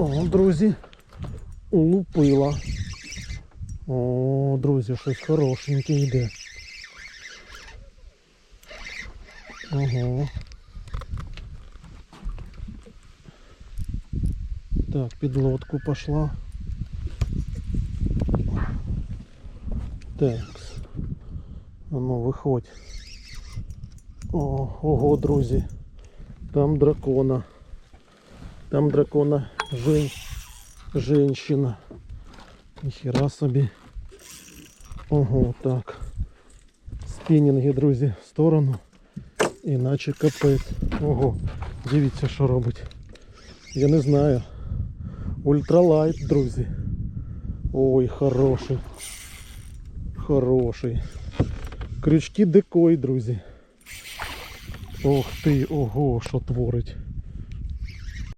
О, друзі, улупила. О, друзі, щось хорошеньке йде. Ого. Так, під лодку пошла. Так. А ну, виходь. О, ого, друзі. Там дракона. Там дракона жен... женщина. Ніхера собі. Ого, так. Спінінги, друзі, в сторону. Іначе капець. Ого, дивіться, що робить. Я не знаю. Ультралайт, друзі. Ой, хороший. Хороший. Крючки декой, друзі. Ох ти, ого, що творить.